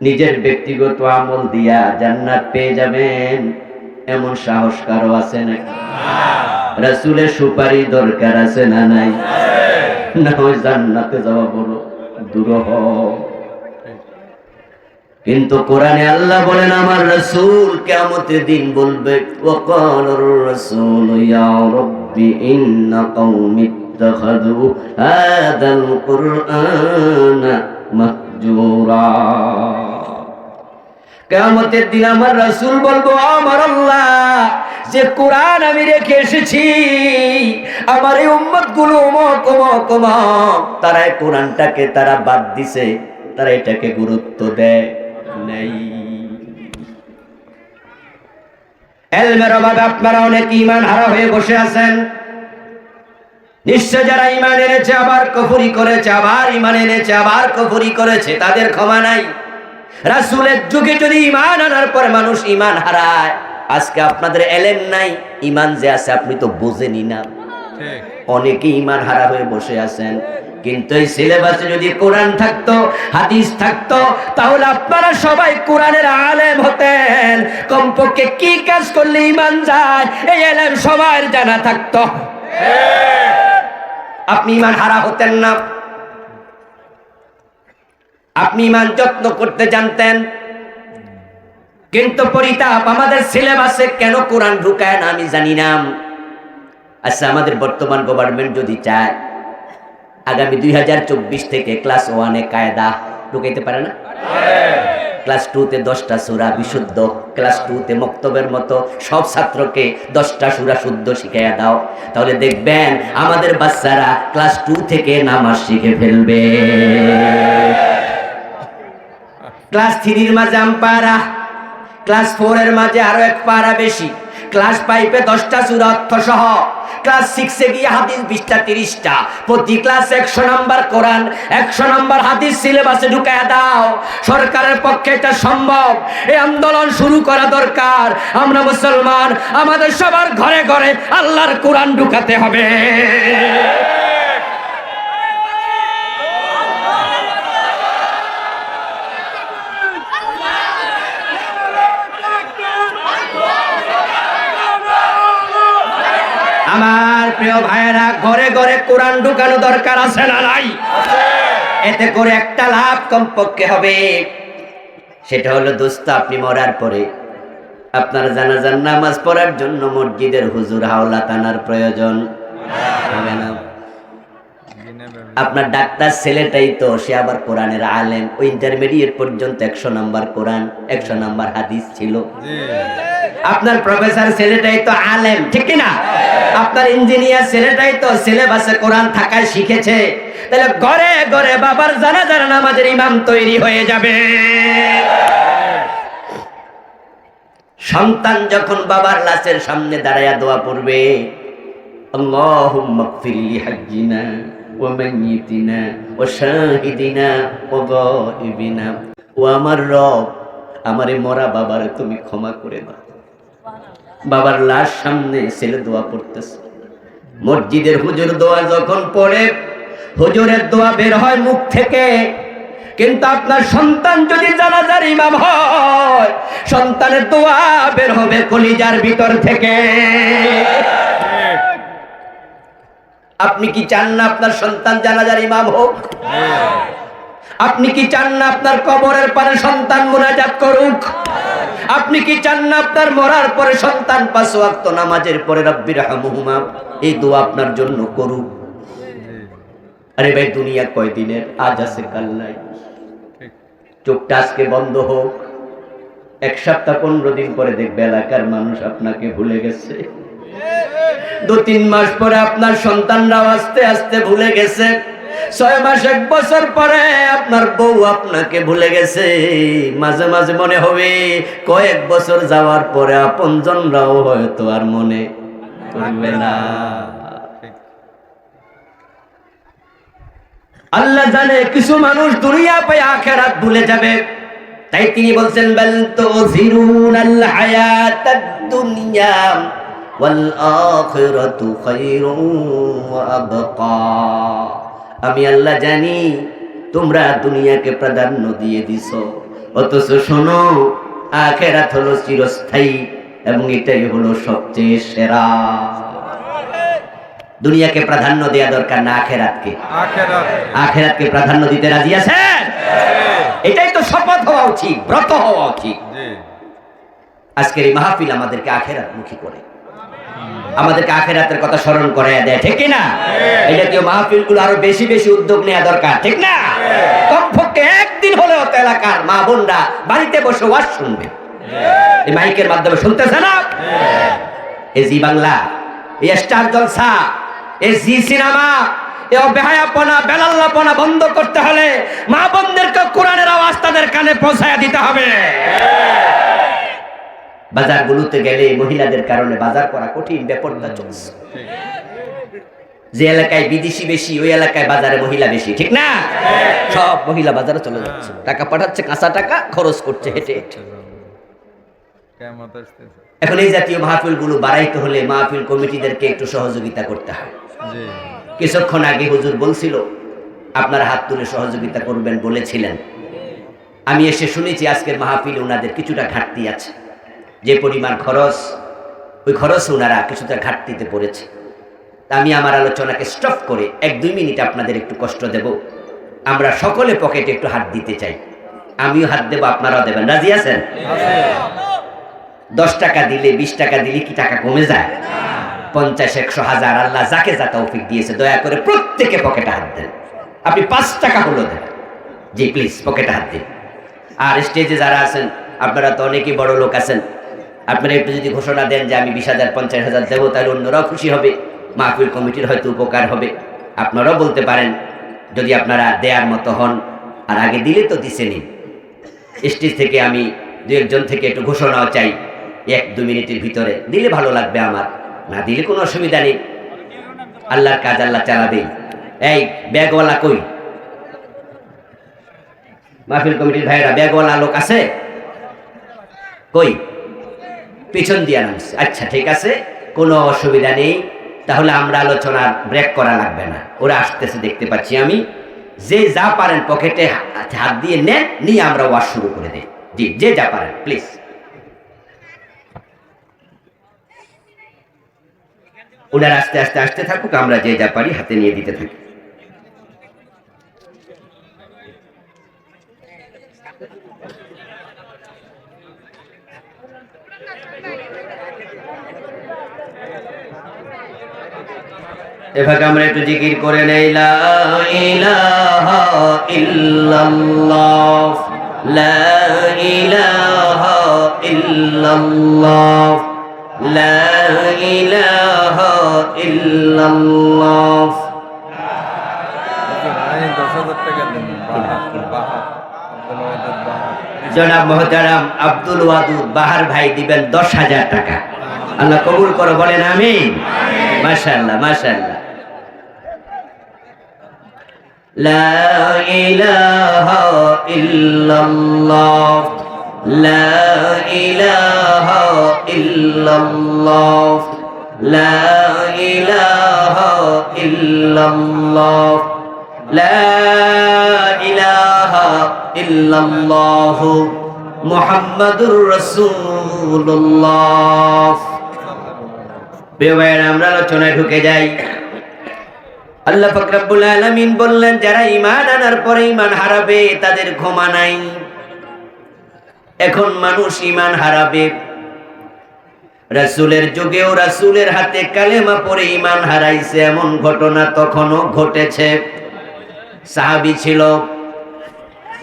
নিজের ব্যক্তিগত আমল দিয়া জান্নাত পেয়ে যাবেন। এমন সাহস কারও আছে না রাসূলের সুপারি দরকার আছে না নাই? না হয় জান্নাতে যাওয়া বলো দূর হও কিন্তু কোরআনে আল্লাহ বলেন আমার রাসূল কিয়ামতের দিন বলবে ওয়াকালার রাসূল ইয়া রাব্বি ইন্না কওমি ইত্তাখাযু হাদাল কুরআনা মাহজুরা। কিয়ামতের দিন আমার রাসূল বলব আমার আল্লাহ, যে কোরআন আমি রেখে এসেছি, আমার এই উম্মতগুলো অমক অমক। অমক কোরআনটাকে তারা বাদ দিছে, তারা এটাকে গুরুত্ব দেয় নেই। এলমের অভাবে আপনারা অনেক ইমান হারা হয়ে বসে আছেন। নিশ্চয় যারা ইমান এনেছে, আবার কফুরি করেছে, আবার ইমান এনেছে, আবার কফুরি করেছে, তাদের ক্ষমা নাই। রাসূলের যুগে যদি ইমান আনার পরে মানুষ ইমান হারায় আজকে আপনাদের এলেম নাই ইমান যে আছে আপনি তো বোঝেনি না। অনেকে ইমান হারা হয়ে বসে আছেন কিন্তু এই সিলেবাসে যদি কোরআন থাকতো হাদিস থাকতো তাহলে আপনারা সবাই কোরআনের আলেম হতেন। কমপক্ষে কি কাজ করলে ইমান যায় এই এলেম সবার জানা থাকতো। আপনি ইমান হারা হতেন না। আপনি ইমান যত্ন করতে জানতেন। কিন্তু পরিতাপ আমাদের সিলেবাসে কেন কোরআন ঢুকায় না আমি জানি না। আচ্ছা আমাদের বর্তমান গভর্নমেন্ট যদি চায়, আগামী দুই হাজার চব্বিশ থেকে ক্লাস ওয়ানে কায়দা ঢুকাইতে পারে না? ক্লাস টুতে দশটা সুরা বিশুদ্ধ ক্লাস টুতে মক্তবের মতো সব ছাত্রকে দশটা সুরা শুদ্ধ শিখাইয়া দাও। তাহলে দেখবেন আমাদের বাচ্চারা ক্লাস টু থেকে নামাজ শিখে ফেলবে। ক্লাস থ্রির মাঝে আম্পারা ক্লাস ফোর এর মাঝে আরও এক পারা বেশি। ক্লাস ফাইভে দশটা সুরা অর্থ সহ ক্লাস সিক্সে গিয়ে হাদিস বিশটা, তিরিশটা। প্রতি ক্লাস একশো নাম্বার কোরআন, একশো নাম্বার হাদিস সিলেবাসে ঢুকায় দাও। সরকারের পক্ষে এটা সম্ভব। এই আন্দোলন শুরু করা দরকার। আমরা মুসলমান, আমাদের সবার ঘরে ঘরে আল্লাহর কোরআন ঢুকাতে হবে। আমার প্রিয় ভাইয়েরা, ঘরে ঘরে কোরআন ঢুকানো দরকার আছে না নাই? এতে করে একটা লাভ কমপক্ষে হবে। সেটা হলো, দোস্ত, আপনি মরার পরে আপনার জানাজার নামাজ পড়ার জন্য মসজিদের হুজুর হাওলা টানার প্রয়োজন হবে না। আপনার ডাক্তার ছেলেটাই তো, সে আবার কোরআনের আলেম। ওই ইন্টারমিডিয়েট পর্যন্ত একশো নাম্বার কোরআন, একশো নাম্বার হাদিস ছিল। আপনার প্রফেসর ছেলেটাই তো আলেম, ঠিক কি না আপনার ইঞ্জিনিয়ার ছেলেটাই তো সিলেবাসে কোরআন থাকায় শিখেছে। তাহলে ঘরে ঘরে বাবার জানাজার নামাজের ইমাম তৈরি হয়ে যাবে। সন্তান যখন বাবার লাশের সামনে দাঁড়ায়া দোয়া পড়বে আমার রব, আমারে মরা বাবারে তুমি ক্ষমা করে দাও। বাবার লাশ সামনে ছেলে দোয়া পড়তেছে। মসজিদের হুজুর দোয়া যখন পড়ে, হুজুরের দোয়া বের হয় মুখ থেকে। কিন্তু আপনার সন্তান যদি জানাজার ইমাম হয়, সন্তানের দোয়া বের হবে কলিজার ভিতর থেকে। আপনি কি চান না আপনার সন্তান জানাজার ইমাম হোক? আপনি কি চান না আপনার কবরের পরে সন্তান মোনাজাত করুক? আপনি কি চান না আপনার মরার পরে সন্তান পাঁচ ওয়াক্ত নামাজের পরে রব্বির হামুহুমা এই দোয়া আপনার জন্য করুক। আরে ভাই, দুনিয়া কয়দিনের? আজ আছে, কাল নাই। চোখটা আজকে বন্ধ হোক। এক সপ্তাহ, পনেরো দিন পরে দেখবে এলাকার মানুষ আপনাকে ভুলে গেছে। দু তিন মাস পরে আপনার সন্তানরাও আস্তে আস্তে ভুলে গেছে। ছয় মাস, এক বছর পরে আপনার বউ আপনাকে ভুলে গেছে। মাঝে মাঝে মনে হবে, কয়েক বছর যাওয়ার পরে আপনজনরাও হয়তো আর মনে করবে না। আল্লাহ জানে, কিছু মানুষ দুনিয়া পায় আখেরাত ভুলে যাবে। তাই তিনি বলছেন, বল তো জিরুন আল হায়াতাদ দুনিয়া ওয়াল আখিরাতু খায়রুন ওয়া আবকা। আমি আল্লাহ জানি তোমরা দুনিয়াকে প্রাধান্য দিয়ে দিছো। অথচ শোনো আখেরাত হলো চিরস্থায়ী এবং এটাই হলো সবচেয়ে সেরা। দুনিয়াকে প্রাধান্য দেয়া দরকার না আখেরাতকে। আখেরাত আখেরাতকে প্রাধান্য দিতে রাজি আছেন? এটাই তো শপথ হওয়া উচিত ব্রত হওয়া উচিত। আজকের এই মাহফিল আমাদেরকে আখেরাত মুখী করে। আমাদেরকে আখেরাতের কথা স্মরণ করে দেয় ঠিক না এই জাতীয় মাহফিলগুলো আরও বেশি বেশি উদ্যোগ নেওয়া দরকার ঠিক না? কমপক্ষে একদিন হলেও তো এলাকার মা বোনরা বাড়িতে বসে ওয়াজ শুনবে। এই মাইকের মাধ্যমে শুনতেছে না? এ জি বাংলা এই স্টার জলসা এ জি সিনেমা এ বেহায়াপনা বেলাল্লাপনা বন্ধ করতে হলে মা বোনদেরকে কোরআনের আওয়াজ তাদের কানে পৌঁছায় দিতে হবে। বাজারগুলোতে গেলে মহিলাদের কারণে বাজার করা কঠিন ব্যাপারটা চলছে। যে এলাকায় বিদেশি বেশি ওই এলাকায় বাজারে মহিলা বেশি ঠিক না? সব মহিলা বাজারে চলে যাচ্ছে। টাকা পাঠাচ্ছে কাঁচা টাকা খরচ করছে হেঁটে হেঁটে। এখন এই জাতীয় মাহফিলগুলো বাড়াইতে হলে মাহফিল কমিটিদেরকে একটু সহযোগিতা করতে হয়। কিছুক্ষণ আগে হুজুর বলছিল আপনার হাত তুলে সহযোগিতা করবেন বলেছিলেন। আমি এসে শুনেছি আজকের মাহফিল ওনাদের কিছুটা ঘাটতি আছে। যে পরিমাণ খরচ, ওই খরচ ওনারা কিছুটা ঘাটতিতে পড়েছে। আমি আমার আলোচনাকে স্টপ করে এক দুই মিনিট আপনাদের একটু কষ্ট দেব। আমরা সকলে পকেটে একটু হাত দিতে চাই। আমিও হাত দেবো, আপনারাও দেবেন। রাজি আছেন? দশ টাকা দিলে, বিশ টাকা দিলে কি টাকা কমে যায়? পঞ্চাশ, একশো, হাজার, আল্লাহ যাকে যা তৌফিক দিয়েছে, দয়া করে প্রত্যেকে পকেটে হাত দেন। আপনি পাঁচ টাকা হলো দেন জি প্লিজ পকেটে হাত দিন। আর স্টেজে যারা আছেন, আপনারা তো অনেকেই বড় লোক আছেন। আপনারা একটু যদি ঘোষণা দেন যে আমি বিশ হাজার, পঞ্চাশ হাজার দেবো, তাহলে অন্যরাও খুশি হবে। মাহফিল কমিটির হয়তো উপকার হবে। আপনারাও বলতে পারেন, যদি আপনারা দেয়ার মতো হন, আর আগে দিলে তো দিছে নিন স্টেজ থেকে আমি দু একজন থেকে একটু ঘোষণাও চাই, এক, দু মিনিটের ভিতরে। দিলে ভালো লাগবে আমার, না দিলে কোনো অসুবিধা নেই। আল্লাহর কাজ আল্লাহ চালাবেই এই, ব্যাগওয়ালা কই? মাহফিল কমিটির ভাইরা ব্যাগওয়ালা লোক আছে? কই? পিছন দিয়ে নামছে। আচ্ছা ঠিক আছে, কোনো অসুবিধা নেই। তাহলে আমরা আলোচনা ব্রেক করা লাগবে না। ওরা আসতেছে, দেখতে পাচ্ছি আমি। যে যা পারেন পকেটে হাত দিয়ে নেন, নিয়ে আমরা ওয়াশ শুরু করে দিই। জি, যে যা পারেন প্লিজ ওনার আস্তে আস্তে আসতে থাকুক, আমরা যে যা পারি হাতে নিয়ে দিতে থাকি। এভাবে আমরা একটু জিকির করে নেই লা ইলাহা ইল্লাল্লাহ লা জনাব মহতারাম আব্দুল ওয়াদুদ বাহার ভাই দিবেন দশ হাজার টাকা আল্লাহ কবুল করো বলেন আমিন মাশাল্লাহ মাশাল্লাহ لا إله إلا الله لا إله إلا الله لا إله إلا الله لا إله ইল্লাল্লাহ মুহাম্মাদুর রাসূলুল্লাহ। আমরা আলোচনায় ঢুকে যাই। আল্লাহ পাক রব্বুল আলামিন বললেন, যারা ঈমান আনার পরে ঈমান হারাবে, তাদের ক্ষমা নাই। এখন মানুষ ঈমান হারাবে। রাসূলের যুগেও রাসূলের হাতে কালেমা পড়ে ঈমান হারাইছে, এমন ঘটনা তখনও ঘটেছে। সাহাবী ছিল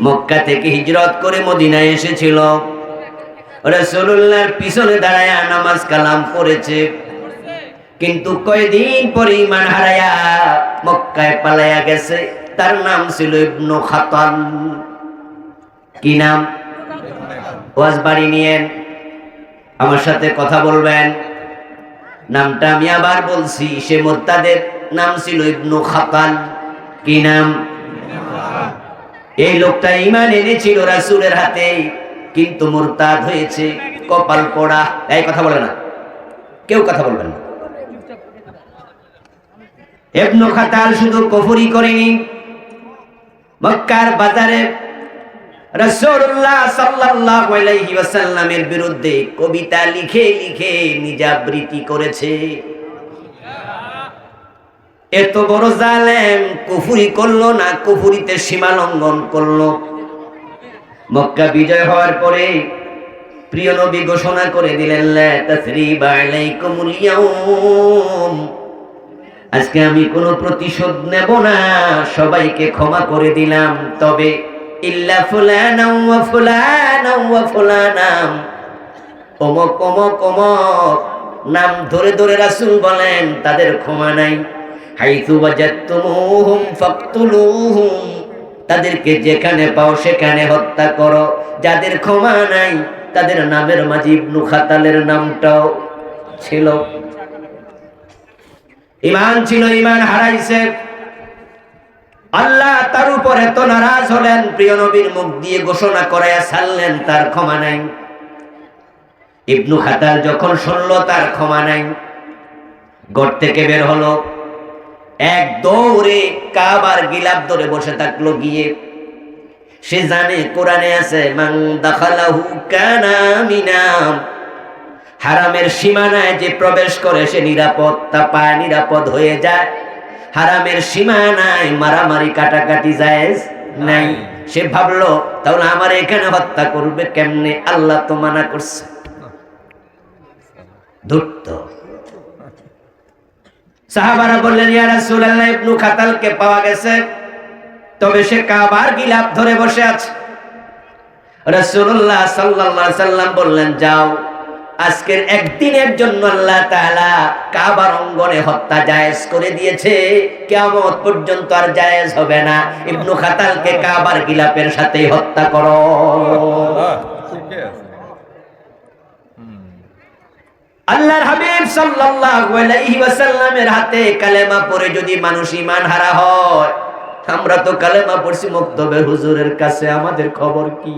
মক্কা থেকে হিজরত করে মদিনায় এসেছিল। রাসূলুল্লাহর পিছনে দাঁড়ায় নামাজ কালাম পড়েছে। কিন্তু কয়দিন পরে ইমান হারায়া মক্কায় পালাইয়া গেছে। তার নাম ছিল ইবনু খাতান। কি নাম? ওয়াজ বাড়ি নিয়েন। আমার সাথে কথা বলবেন। নামটা আমি আবার বলছি, সে মোত্তাদের নাম ছিল ইবনু খাতান। কি নাম? এই লোকটা ইমান এনেছিল রাসূলের হাতে, কিন্তু মুরতাদ হয়েছে, কপাল পোড়া। এই কথা বলে না। কেউ কথা বলবেন না। ইবনু খাতাল শুধু কফরি করেনি। মক্কার বাজারে রাসূলুল্লাহ সাল্লাল্লাহু আলাইহি ওয়াসাল্লামের বিরুদ্ধে কবিতা লিখে লিখে নিজাবৃত্তি করেছে। এত বড় জালেম কুফুরি করল না, কুফুরিতে সীমা লঙ্ঘন করল। মক্কা বিজয় হওয়ার পরে প্রিয় নবী ঘোষণা করে দিলেন আজকে আমি কোনো প্রতিশোধ নেব না, সবাইকে ক্ষমা করে দিলাম, তবে ইল্লা ফুলানা ওয়া ফুলানা ওয়া ফুলানা। অমক অমক অমক, নাম ধরে ধরে রাসুল বলেন, তাদের ক্ষমা নাই। হাইতু তাদেরকে যেখানে পাও সেখানে হত্যা করো। যাদের ক্ষমা নাই, তাদের নামের মাঝে ইবনু খাতালের নামটাও ছিল। ইমান ছিল, ইমান হারাইছে। আল্লাহ তার উপর এত নারাজ হলেন, প্রিয় নবীর মুখ দিয়ে ঘোষণা করাইয়া ছাড়লেন, তার ক্ষমা নাই। ইবনু খাতাল যখন শুনল, তার ক্ষমা নাই। ঘর থেকে বের হলো। এক দৌড়ে কাবার গিলাপ ধরে বসে থাকল গিয়ে। সে জানে কোরআনে আছে মান দাখালাহু কানা মিনাম হারামের সীমানায় যে প্রবেশ করে সে নিরাপত্তা পায় নিরাপদ হয়ে যায়। হারামের সীমানায় মারামারি কাটাকাটি যায় নাই। সে ভাবলো তাহলে আমার এখানে হত্যা করবে কেমনে? আল্লাহ তো মানা করছে। ধূর্ত। সাহাবারা বললেন, ইয়া রাসূলুল্লাহ, ইবনু খাতালকে পাওয়া গেছে। তবে সে কাবার গিলাপ ধরে বসে আছে। রাসূলুল্লাহ সাল্লাল্লাহু আলাইহি সাল্লাম বললেন, যাও, আজকের একদিনের জন্য আল্লাহ তাআলা কাবার অঙ্গনে হত্যা জায়েজ করে দিয়েছে। কিয়ামত পর্যন্ত আর জায়েজ হবে না। ইবনু খাতালকে কাবার গিলাপের সাথে হত্যা করো হ্যাঁ, ঠিকই আছে আল্লাহর হাবিব সাল্লাল্লাহু আলাইহি ওয়াসাল্লামের হাতে কালেমা পড়ে যদি মানুষ ঈমান হারা হয়, আমরা তো কালেমা পড়ছি মুক্তবে হুজুরের কাছে, আমাদের খবর কি?